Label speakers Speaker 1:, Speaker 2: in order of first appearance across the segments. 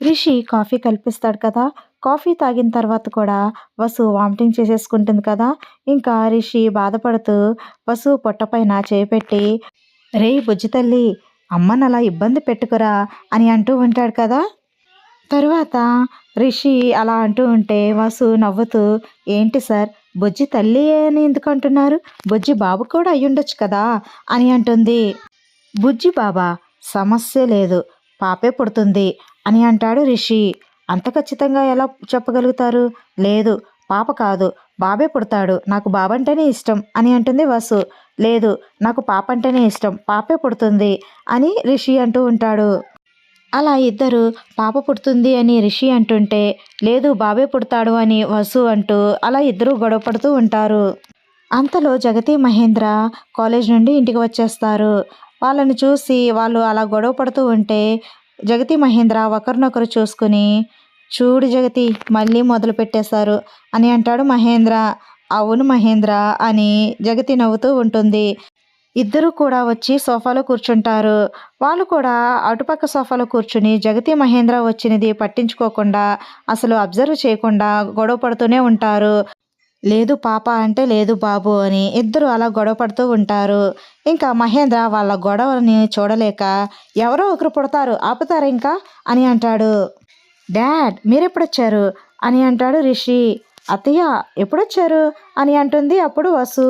Speaker 1: Rishi coffee కల్పిస్తాడు కదా. Coffee తాగిన తర్వాత కూడా వసు వామిటింగ్ చేసేసుకుంటుంది కదా. ఇంకా రిషి బాధపడుతూ వసు పొట్టపైన చేపెట్టి రే బుజ్జి తల్లి అమ్మని అలా ఇబ్బంది పెట్టుకురా అని అంటూ ఉంటాడు కదా. తరువాత రిషి అలా అంటూ ఉంటే వసు నవ్వుతూ ఏంటి సార్ బుజ్జి తల్లి అని ఎందుకు అంటున్నారు? బుజ్జి బాబు కూడా అయ్యుండొచ్చు కదా అని అంటుంది. బుజ్జి బాబా సమస్య లేదు. పాపే పుడుతుంది. అని అంటాడు రిషి. అంత ఖచ్చితంగా ఎలా చెప్పగలుగుతారు? లేదు పాప కాదు. బాబే పుడతాడు. నాకు బాబంటేనే ఇష్టం అని అంటుంది వసు. లేదు నాకు పాప అంటేనే ఇష్టం. పాపే పుడుతుంది అని రిషి అంటూ ఉంటాడు. అలా ఇద్దరు పాప పుడుతుంది అని రిషి అంటుంటే లేదు బాబే పుడతాడు అని వసు అంటూ అలా ఇద్దరు గొడవ పడుతూ ఉంటారు. అంతలో జగతి మహేంద్ర కాలేజ్ నుండి ఇంటికి వచ్చేస్తారు. వాళ్ళని చూసి వాళ్ళు అలా గొడవ పడుతూ ఉంటే జగతి మహేంద్ర ఒకరినొకరు చూసుకుని చూడు జగతి మళ్ళీ మొదలు పెట్టేశారు అని అంటాడు మహేంద్ర. అవును మహేంద్ర అని జగతి నవ్వుతూ ఉంటుంది. ఇద్దరు కూడా వచ్చి సోఫాలో కూర్చుంటారు. వాళ్ళు కూడా అటుపక్క సోఫాలో కూర్చుని జగతి మహేంద్ర వచ్చినది పట్టించుకోకుండా అసలు అబ్జర్వ్ చేయకుండా గొడవ పడుతూనే ఉంటారు. లేదు పాప అంటే లేదు బాబు అని ఇద్దరు అలా గొడవ పడుతూ ఉంటారు. ఇంకా మహేంద్ర వాళ్ళ గొడవని చూడలేక ఎవరో ఒకరు పుడతారు ఆపుతారు ఇంకా అని అంటాడు. డాడ్ మీరెప్పుడొచ్చారు? అని అంటాడు రిషి. అత్తయ్య ఎప్పుడొచ్చారు? అని అంటుంది అప్పుడు వసు.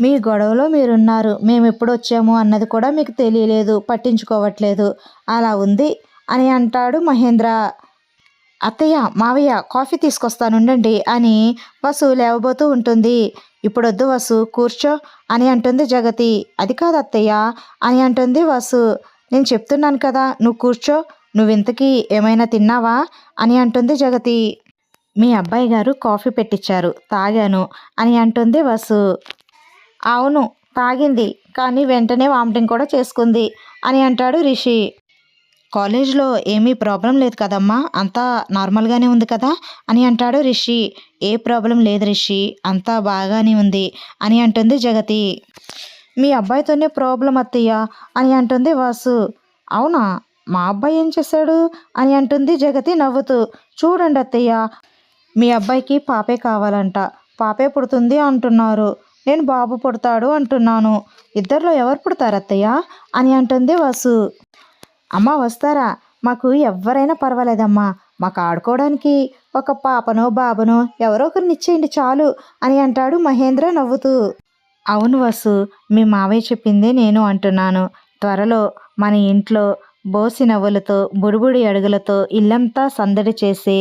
Speaker 1: మీ గొడవలో మీరున్నారు మేము ఎప్పుడు వచ్చాము అన్నది కూడా మీకు తెలియలేదు పట్టించుకోవట్లేదు. అలా ఉంది అని అంటాడు మహేంద్ర. అత్తయ్య మావయ్య కాఫీ తీసుకొస్తానుండండి అని వసు లేవబోతూ ఉంటుంది. ఇప్పుడొద్దు వసు కూర్చో అని అంటుంది జగతి. అది కాదు అత్తయ్య అని అంటుంది వసు. నేను చెప్తున్నాను కదా నువ్వు కూర్చో నువ్వింతకీ ఏమైనా తిన్నావా? అని అంటుంది జగతి. మీ అబ్బాయి గారు కాఫీ పెట్టించారు తాగాను అని అంటుంది వసు. అవును తాగింది కానీ వెంటనే వామిటింగ్ కూడా చేసుకుంది అని అంటాడు రిషి. కాలేజ్లో ఏమీ ప్రాబ్లం లేదు కదమ్మా అంతా నార్మల్గానే ఉంది కదా అని అంటాడు రిషి. ఏ ప్రాబ్లం లేదు రిషి అంతా బాగానే ఉంది అని అంటుంది జగతి. మీ అబ్బాయితోనే ప్రాబ్లం అత్తయ్య అని అంటుంది వాసు. అవునా? మా అబ్బాయి ఏం చేశాడు? అని అంటుంది జగతి నవ్వుతూ. చూడండి అత్తయ్య మీ అబ్బాయికి పాపే కావాలంట. పాపే పుడుతుంది అంటున్నారు. నేను బాబు పుడతాడు అంటున్నాను. ఇద్దరిలో ఎవరు పుడతారు అత్తయ్య? అని అంటుంది వసు. అమ్మ వస్తారా? మాకు ఎవరైనా పర్వాలేదమ్మా. మాకు ఆడుకోవడానికి ఒక పాపనో బాబనో ఎవరో ఒకరిని ఇచ్చేయండి చాలు అని అంటాడు మహేంద్ర నవ్వుతూ. అవును వసు మీ మావయ్య చెప్పిందే నేను అంటున్నాను. త్వరలో మన ఇంట్లో బోసి నవ్వులతో బుడిబుడి అడుగులతో ఇల్లంతా సందడి చేసి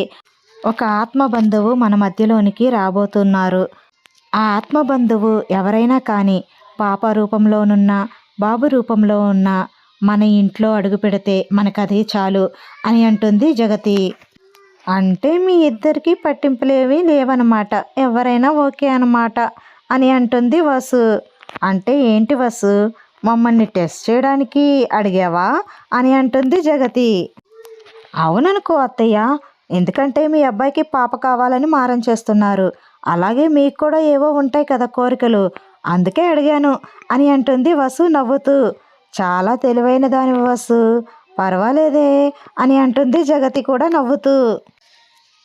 Speaker 1: ఒక ఆత్మ బంధువు మన మధ్యలోనికి రాబోతున్నారు. ఆ ఆత్మ బంధువు ఎవరైనా కానీ పాప రూపంలోనున్న బాబు రూపంలో ఉన్న మన ఇంట్లో అడుగు పెడితే మనకదే చాలు అని అంటుంది జగతి. అంటే మీ ఇద్దరికి పట్టింపులేవి లేవన్నమాట ఎవరైనా ఓకే అన్నమాట అని అంటుంది వసు. అంటే ఏంటి వసు? మమ్మల్ని టెస్ట్ చేయడానికి అడిగావా? అని అంటుంది జగతి. అవుననుకో అత్తయ్య ఎందుకంటే మీ అబ్బాయికి పాప కావాలని మారం చేస్తున్నారు. అలాగే మీకు కూడా ఏవో ఉంటాయి కదా కోరికలు. అందుకే అడిగాను అని అంటుంది వసు నవ్వుతూ. చాలా తెలివైన దాని వసు. పర్వాలేదే అని అంటుంది జగతి కూడా నవ్వుతూ.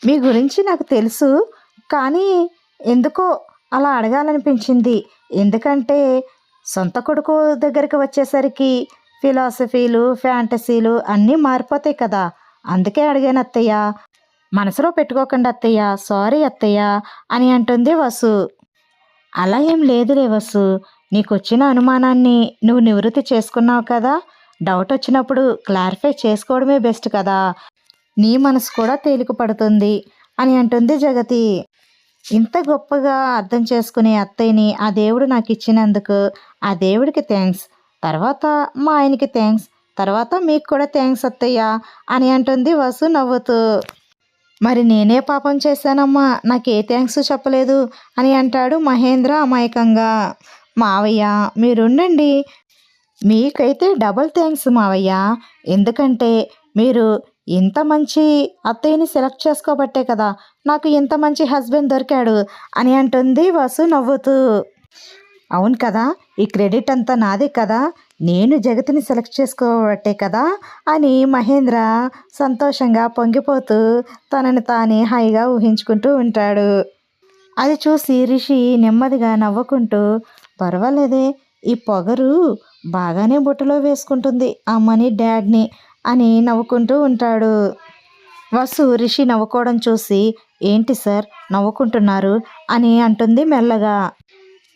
Speaker 1: మీ గురించి నాకు తెలుసు కానీ ఎందుకో అలా అడగాలనిపించింది. ఎందుకంటే సొంత కొడుకు దగ్గరికి వచ్చేసరికి ఫిలాసఫీలు ఫ్యాంటసీలు అన్నీ మారిపోతాయి కదా. అందుకే అడిగాను అత్తయ్య. మనసులో పెట్టుకోకండి అత్తయ్య. సారీ అత్తయ్య అని అంటుంది వసు. అలా ఏం లేదులే వసు. నీకు వచ్చిన అనుమానాన్ని నువ్వు నివృత్తి చేసుకున్నావు కదా? డౌట్ వచ్చినప్పుడు క్లారిఫై చేసుకోవడమే బెస్ట్ కదా. నీ మనసు కూడా తేలిక పడుతుంది అని అంటుంది జగతి. ఇంత గొప్పగా అర్థం చేసుకునే అత్తయ్యని ఆ దేవుడు నాకు ఇచ్చినందుకు ఆ దేవుడికి థ్యాంక్స్. తర్వాత మా ఆయనకి థ్యాంక్స్. తర్వాత మీకు కూడా థ్యాంక్స్ అత్తయ్య అని అంటుంది వసు నవ్వుతూ. మరి నేనే పాపం చేశానమ్మా. నాకు ఏ థ్యాంక్స్ చెప్పలేదు అని అంటాడు మహేంద్ర అమాయకంగా. మావయ్య మీరుండండి మీకైతే డబుల్ థ్యాంక్స్ మావయ్య. ఎందుకంటే మీరు ఇంత మంచి అత్తయ్యని సెలెక్ట్ చేసుకోబట్టే కదా నాకు ఇంత మంచి హస్బెండ్ దొరికాడు అని అంటుంది వసు నవ్వుతూ. అవును కదా ఈ క్రెడిట్ అంతా నాదే కదా నేను జగతిని సెలెక్ట్ చేసుకోబట్టే కదా అని మహేంద్ర సంతోషంగా పొంగిపోతూ తనని తానే హాయిగా ఊహించుకుంటూ ఉంటాడు. అది చూసి రిషి నెమ్మదిగా నవ్వుకుంటూ పర్వాలేదే ఈ పొగరు బాగానే బుట్టలో వేసుకుంటుంది అమ్మని డాడ్ని అని నవ్వుకుంటూ ఉంటాడు. వసు రిషి నవ్వుకోవడం చూసి ఏంటి సార్ నవ్వుకుంటున్నారు? అని అంటుంది మెల్లగా.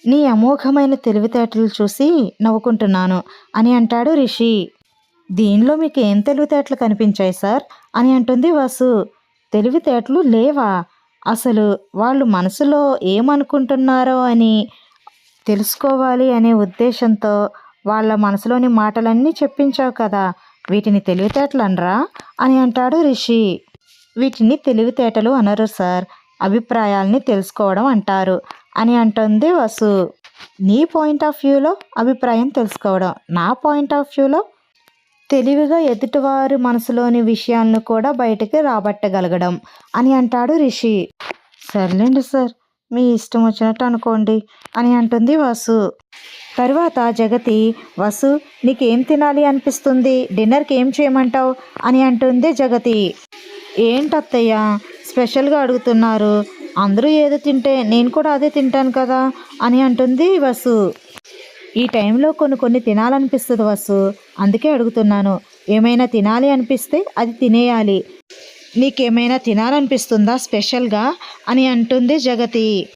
Speaker 1: నీ అమోఘమైన తెలివితేటలు చూసి నవ్వుకుంటున్నాను అని అంటాడు రిషి. దీనిలో మీకు ఏం తెలివితేటలు కనిపించాయి సార్? అని అంటుంది వసు. తెలివితేటలు లేవా? అసలు వాళ్ళు మనసులో ఏమనుకుంటున్నారో అని తెలుసుకోవాలి అనే ఉద్దేశంతో వాళ్ళ మనసులోని మాటలన్నీ చెప్పించావు కదా. వీటిని తెలివితేటలు అనరా అని అంటాడు రిషి. వీటిని తెలివితేటలు అనరు సార్. అభిప్రాయాల్ని తెలుసుకోవడం అంటారు అని అంటుంది వసు. నీ పాయింట్ ఆఫ్ వ్యూలో అభిప్రాయం తెలుసుకోవడం? నా పాయింట్ ఆఫ్ వ్యూలో? తెలివిగా ఎదుటివారి మనసులోని విషయాలను కూడా బయటికి రాబట్టగలగడం అని అంటాడు రిషి. సర్లేండి సార్. మీ ఇష్టం వచ్చినట్టు అనుకోండి అని అంటుంది వసు. తరువాత జగతి వసు నీకేం తినాలి అనిపిస్తుంది? డిన్నర్కి ఏం చేయమంటావు? అని అంటుంది జగతి. ఏంటత్తయ్య స్పెషల్గా అడుగుతున్నారు. అందరూ ఏదో తింటే నేను కూడా అదే తింటాను కదా? అని అంటుంది వసు. ఈ టైంలో కొన్ని కొన్ని తినాలనిపిస్తుంది వసు. అందుకే అడుగుతున్నాను. ఏమైనా తినాలి అనిపిస్తే అది తినేయాలి. నీకేమైనా తినాలనిపిస్తుందా స్పెషల్గా? అని అంటుంది జగతి.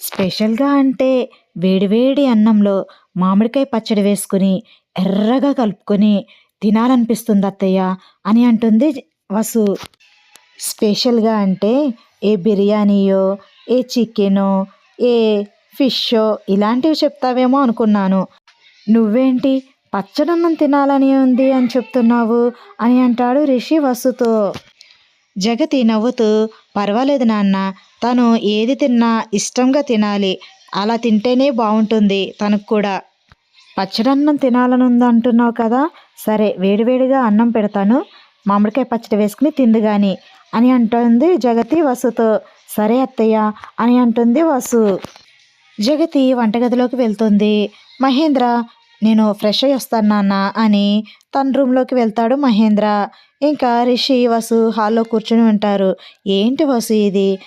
Speaker 1: స్పెషల్గా అంటే వేడివేడి అన్నంలో మామిడికాయ పచ్చడి వేసుకుని ఎర్రగా కలుపుకొని తినాలనిపిస్తుంది అత్తయ్య అని అంటుంది వసు. స్పెషల్గా అంటే ఏ బిర్యానీయో ఏ చికెనో ఏ ఫిషో ఇలాంటివి చెప్తావేమో అనుకున్నాను. నువ్వేంటి పచ్చడన్నం తినాలని ఉంది అని చెప్తున్నావు అని అంటాడు రిషి వసుతో. జగతి నవ్వుతూ పర్వాలేదు నాన్న తను ఏది తిన్నా ఇష్టంగా తినాలి. అలా తింటేనే బాగుంటుంది తనకు కూడా. పచ్చడన్నం తినాలని ఉంది అంటున్నావు కదా సరే వేడివేడిగా అన్నం పెడతాను. మామిడికాయ పచ్చడి వేసుకుని తిందు గాని అని అంటుంది జగతి వసుతో. సరే అత్తయ్య అని అంటుంది వసు. జగతి వంటగదిలోకి వెళ్తుంది. మహేంద్ర నేను ఫ్రెష్ అయ్యి వస్తాను నాన్న అని తన రూమ్లోకి వెళ్తాడు మహేంద్ర. ఇంకా రిషి వసు హాల్లో కూర్చుని ఉంటారు. ఏంటి వసు ఇది?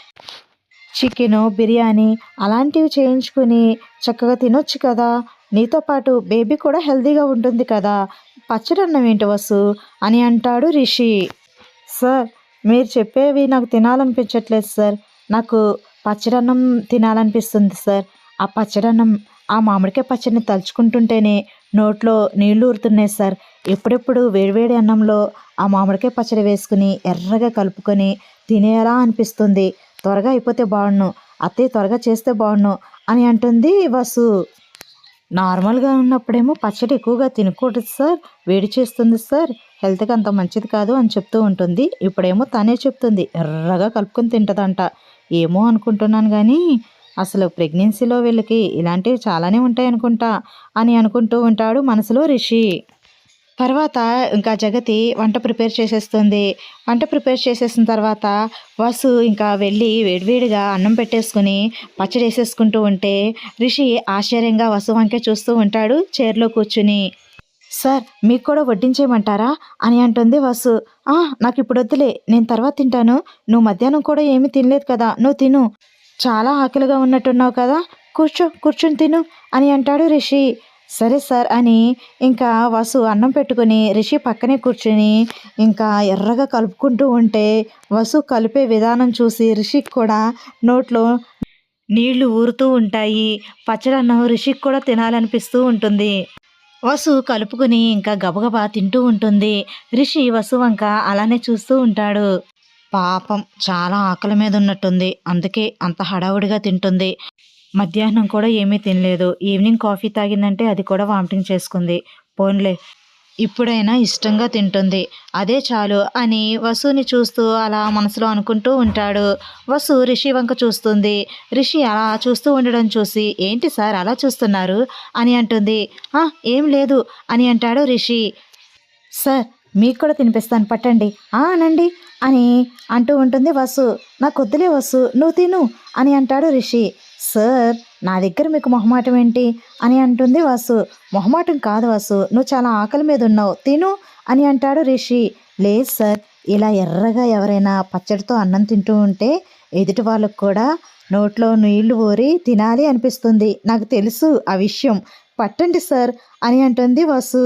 Speaker 1: చికెను బిర్యానీ అలాంటివి చేయించుకుని చక్కగా తినొచ్చు కదా. నీతో పాటు బేబీ కూడా హెల్తీగా ఉంటుంది కదా. పచ్చడన్నం ఏంటి వసు? అని అంటాడు రిషి. సార్ మీరు చెప్పేవి నాకు తినాలనిపించట్లేదు సార్. నాకు పచ్చడన్నం తినాలనిపిస్తుంది సార్. ఆ పచ్చడన్నం ఆ మామిడికాయ పచ్చడిని తలుచుకుంటుంటేనే నోట్లో నీళ్ళు ఊరుతున్నాయి సార్. ఎప్పుడెప్పుడు వేడివేడి అన్నంలో ఆ మామిడికాయ పచ్చడి వేసుకుని ఎర్రగా కలుపుకొని తినేలా అనిపిస్తుంది. త్వరగా అయిపోతే బాగుండు. అత్తయ్య త్వరగా చేస్తే బాగుండు అని అంటుంది వసు. నార్మల్గా ఉన్నప్పుడేమో పచ్చడి ఎక్కువగా తినకూడదు సార్. వేడి చేస్తుంది సార్. హెల్త్కి అంత మంచిది కాదు అని చెప్తూ ఉంటుంది. ఇప్పుడేమో తనే చెప్తుంది. ఎర్రగా కలుపుకొని తింటదంట. ఏమో అనుకుంటున్నాను కానీ అసలు ప్రెగ్నెన్సీలో వీళ్ళకి ఇలాంటివి చాలానే ఉంటాయి అనుకుంటా అని అనుకుంటూ ఉంటాడు మనసులో రిషి. తర్వాత ఇంకా జగతి వంట ప్రిపేర్ చేసేస్తుంది. వంట ప్రిపేర్ చేసేసిన తర్వాత వసు ఇంకా వెళ్ళి వేడివేడిగా అన్నం పెట్టేసుకుని పచ్చడి వేసేసుకుంటూ ఉంటే రిషి ఆశ్చర్యంగా వసు వంకే చూస్తూ ఉంటాడు చైర్లో కూర్చుని. సార్ మీకు కూడా వడ్డించేయమంటారా? అని అంటుంది వసు. నాకు ఇప్పుడు వద్దులే నేను తర్వాత తింటాను. నువ్వు మధ్యాహ్నం కూడా ఏమీ తినలేదు కదా నువ్వు తిను. చాలా ఆకలిగా ఉన్నట్టున్నావు కదా. కూర్చో కూర్చుని తిను అని అంటాడు రిషి. సరే సార్ అని ఇంకా వసు అన్నం పెట్టుకుని రిషి పక్కనే కూర్చుని ఇంకా ఎర్రగా కలుపుకుంటూ ఉంటే వసు కలిపే విధానం చూసి రిషికి కూడా నోట్లో నీళ్ళు ఊరుతూ ఉంటాయి. పచ్చడన్నం రిషికి కూడా తినాలనిపిస్తూ ఉంటుంది. వసు కలుపుకుని ఇంకా గబగబా తింటూ ఉంటుంది. రిషి వసు వంక అలానే చూస్తూ ఉంటాడు. పాపం చాలా ఆకలి మీద ఉన్నట్టుంది. అందుకే అంత హడావుడిగా తింటుంది. మధ్యాహ్నం కూడా ఏమీ తినలేదు. ఈవినింగ్ కాఫీ తాగిందంటే అది కూడా వామిటింగ్ చేసుకుంది. పోన్లే ఇప్పుడైనా ఇష్టంగా తింటుంది. అదే చాలు అని వసుని చూస్తూ అలా మనసులో అనుకుంటూ ఉంటాడు. వసు రిషి వంక చూస్తుంది. రిషి అలా చూస్తూ ఉండడం చూసి ఏంటి సార్ అలా చూస్తున్నారు? అని అంటుంది. "ఆ, ఏం లేదు అని అంటాడు రిషి. సార్ మీకు కూడా తినిపిస్తాను. పట్టండి. ఆ అనండి. అని అంటూ ఉంటుంది వసు. నాకు వద్దులే వసు నువ్వు తిను అని అంటాడు రిషి. సార్ నా దగ్గర మీకు మొహమాటం ఏంటి? అని అంటుంది వాసు. మొహమాటం కాదు వాసు నువ్వు చాలా ఆకలి మీద ఉన్నావు తిను అని అంటాడు రిషి. లేదు సార్ ఇలా ఎర్రగా ఎవరైనా పచ్చడితో అన్నం తింటూ ఉంటే ఎదుటి వాళ్ళకు కూడా నోట్లో నీళ్ళు ఊరి తినాలి అనిపిస్తుంది. నాకు తెలుసు ఆ విషయం. పట్టండి సార్ అని అంటుంది వాసు.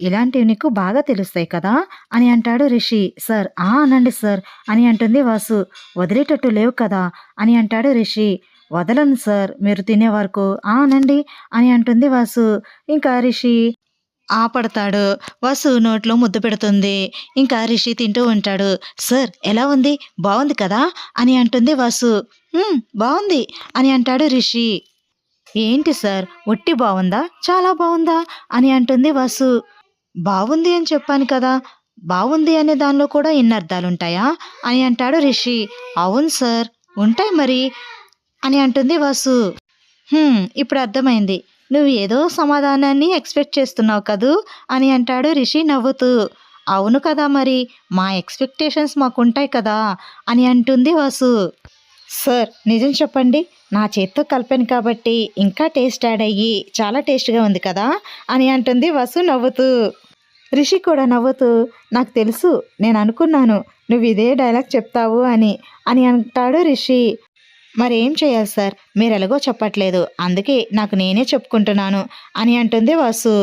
Speaker 1: ఇలాంటివి నీకు బాగా తెలుస్తాయి కదా? అని అంటాడు రిషి. సార్ ఆ అనండి సార్ అని అంటుంది వాసు. వదిలేటట్టు లేవు కదా? అని అంటాడు రిషి. వదలను సార్ మీరు తినే వరకు. ఆ అనండి అని అంటుంది వాసు. ఇంకా రిషి ఆపడతాడు. వసు నోట్లో ముద్దు పెడుతుంది. ఇంకా రిషి తింటూ ఉంటాడు. సార్ ఎలా ఉంది? బాగుంది కదా? అని అంటుంది వాసు. బాగుంది అని అంటాడు రిషి. ఏంటి సార్ ఒట్టి బాగుందా? చాలా బాగుందా? అని అంటుంది వాసు. బాగుంది అని చెప్పాను కదా బాగుంది అనే దానిలో కూడా ఇన్నర్థాలుంటాయా అని అంటాడు రిషి. అవును సార్ ఉంటాయి మరి అని అంటుంది వాసు. ఇప్పుడు అర్థమైంది. నువ్వు ఏదో సమాధానాన్ని ఎక్స్పెక్ట్ చేస్తున్నావు కదూ అని అంటాడు రిషి నవ్వుతూ. అవును కదా మరి మా ఎక్స్పెక్టేషన్స్ మాకుంటాయి కదా అని అంటుంది వాసు. సార్ నిజం చెప్పండి నా చేత్తో కలిపాను కాబట్టి ఇంకా టేస్ట్ యాడ్ అయ్యి చాలా టేస్ట్గా ఉంది కదా అని అంటుంది వసు నవ్వుతూ. రిషి కూడా నవ్వుతూ నాకు తెలుసు నేను అనుకున్నాను నువ్వు ఇదే డైలాగ్ చెప్తావు అని అని అంటాడు రిషి. మరేం చేయాలి సార్? మీరు ఎలాగో చెప్పట్లేదు అందుకే నాకు నేనే చెప్పుకుంటున్నాను అని అంటుంది వాసు.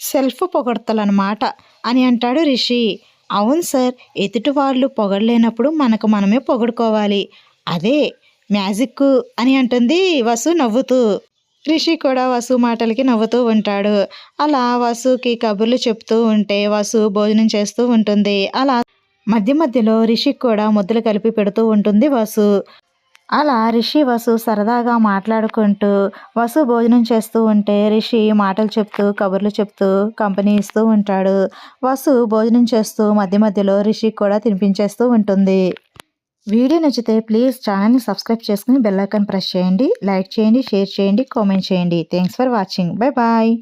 Speaker 1: సెల్ఫ్ పొగడతలన్నమాట అని అంటాడు రిషి. అవును సార్ ఎదుటి వాళ్ళు పొగడలేనప్పుడు మనకు మనమే పొగడుకోవాలి అదే మ్యాజిక్ అని అంటుంది వసు నవ్వుతూ. రిషి కూడా వసు మాటలకి నవ్వుతూ ఉంటాడు. అలా వసుకి కబుర్లు చెప్తూ ఉంటే వసు భోజనం చేస్తూ ఉంటుంది. అలా మధ్య మధ్యలో రిషికి కూడా ముద్దలు కలిపి పెడుతూ ఉంటుంది వసు. అలా రిషి వసు సరదాగా మాట్లాడుకుంటూ వసు భోజనం చేస్తూ ఉంటే రిషి మాటలు చెప్తూ కబుర్లు చెప్తూ కంపెనీ ఇస్తూ ఉంటాడు. వసు భోజనం చేస్తూ మధ్య మధ్యలో రిషికి కూడా తినిపించేస్తూ ఉంటుంది. వీడియో నచ్చితే ప్లీజ్ ఛానల్ని సబ్స్క్రైబ్ చేసుకుని బెల్ ఐకాన్ ప్రెస్ చేయండి లైక్ చేయండి షేర్ చేయండి కామెంట్ చేయండి. Thanks for watching bye bye